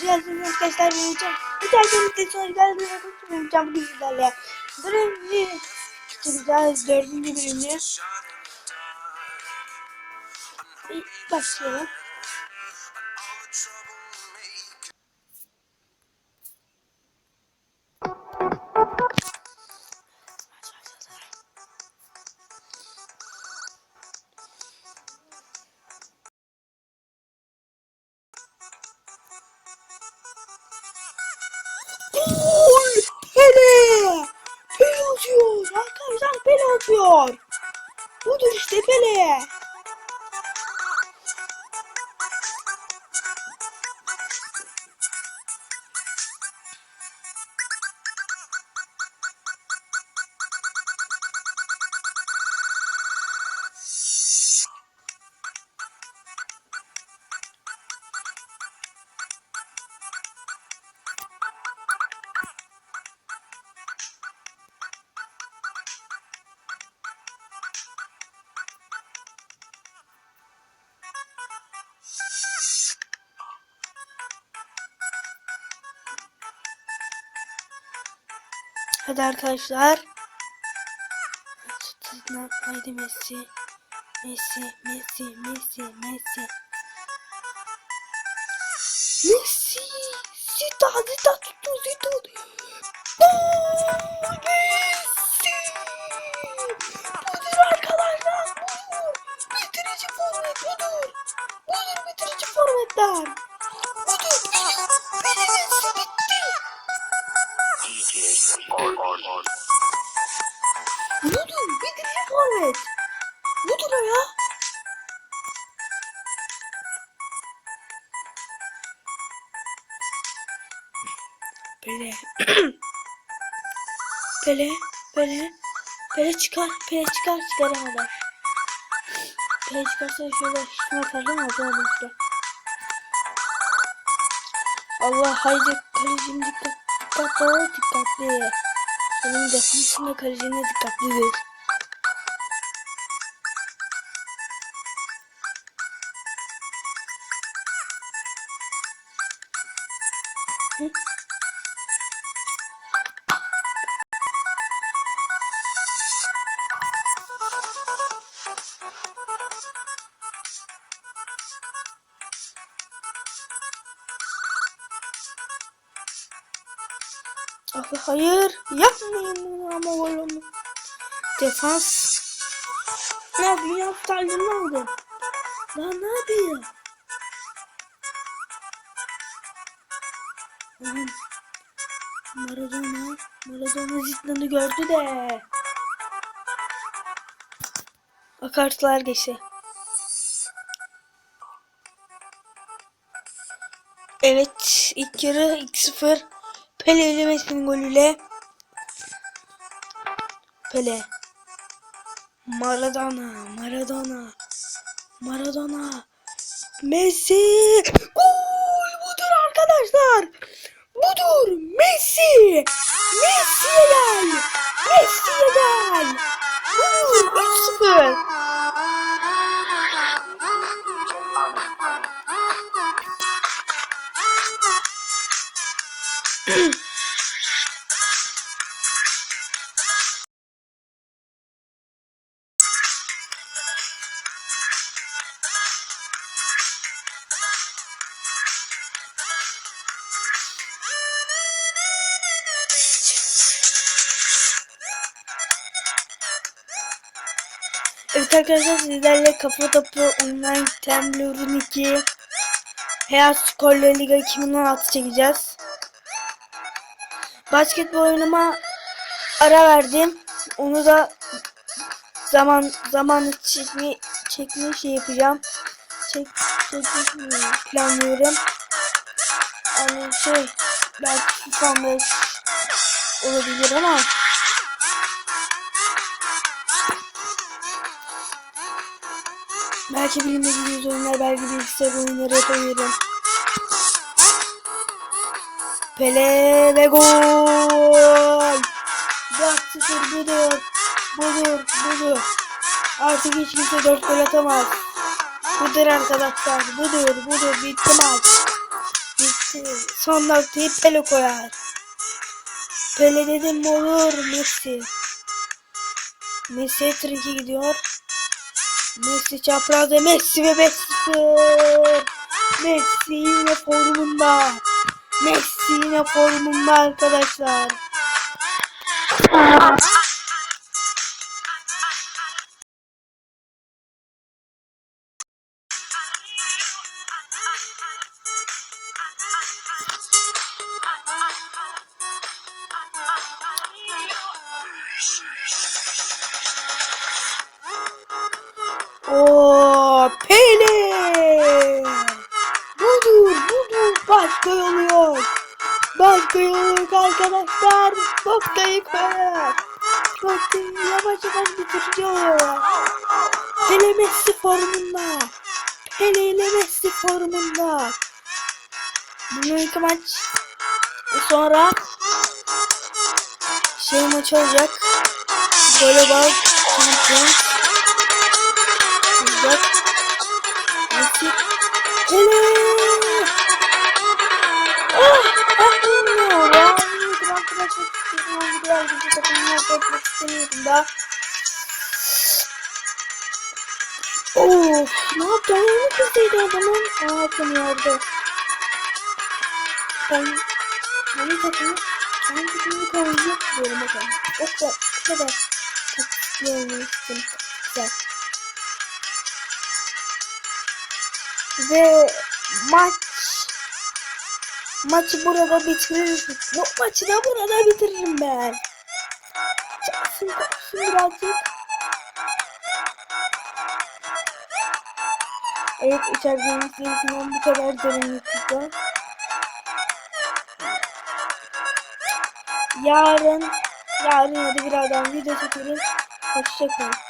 geldiniz arkadaşlar ben Hocam. Bu dersimizde sonra Hocam bugün sizlerle. Birinci çıkacağız dördüncü bölümü. Başlayalım. Budur işte Pele! Hadi arkadaşlar. Haydi Messi. Messi, Messi, Messi, Messi. Messi! Zita, Zita tuttu, Zita. Budur, bitirici forvet. Budur o ya. Pele. Pele, Pele. Pele çıkar, Pele çıkar, çıkaramadı. Pele çıkarsa şöyle şuna atardım alamadım işte. Allah haydi kalecim dikkat, dikkatli ol, dikkatli. Benim defansım ve kalecimle dikkatlidir. Hı? Abi hayır yapmayın ama oğlum. Defans. Ne yapıyor ya futbolcu ne oldu? Lan ne yapıyor? Oğlum. Maradona. Maradona zitlanı gördü de. Akartlar geçti. Evet ilk yarı 2-0. Pele ile Messi'nin golüyle. Pele. Maradona, Maradona. Maradona. Messi. Gol budur arkadaşlar. Budur Messi. Messi'ye Evet arkadaşlar sizlerle kafa topu online Temblor'un 2 Hayat Skorlu Liga 2016 çekeceğiz. Basketbol oyunuma ara verdim. Onu da zaman zaman çekme çekme şey yapacağım. Çek çekme planlıyorum. Yani şey belki FIFA 5 olabilir ama Belki bilmediğiniz oyunlar, belki bilgisayar oyunları yapabilirim. Pele ve gol! 4-0 budur. Budur, budur. Artık hiç kimse 4 gol atamaz. Budur arkadaşlar, budur, budur. Bitti maç. Gitti. Son noktayı Pele koyar. Pele dedim olur Messi. Messi triki gidiyor. Messi çaprazda Messi ve Messi. Messi yine formunda. Messi yine formunda arkadaşlar. Yok arkadaşlar. Noktayı koyar. Noktayı yavaş yavaş oluyorlar. Pele Messi formunda. Pele ile Messi formunda. Bugünkü maç sonra şey maç olacak. Voleybol Champions olacak. Messi Pele Ah! Ah bilmiyor ya. Bilmiyorum arkadaşlar. Ben bir yerde bir takımı yapmak istemiyordum da. Of, ne yaptı? Ayağını kızdıydı adamın. Aa, tanıyordu. Ben, benim takımı, benim takımı kavga diyorum bakalım. Yoksa bu kadar taktikli oynamıştım. Güzel. Ve maç maçı burada bitiririm. Bu maçı da burada bitiririm ben. Çalsın kopsun birazcık. Evet içeride serisinden bu kadar derinlikte. Yarın yarın ya da birazdan video çekerim. Hoşçakalın.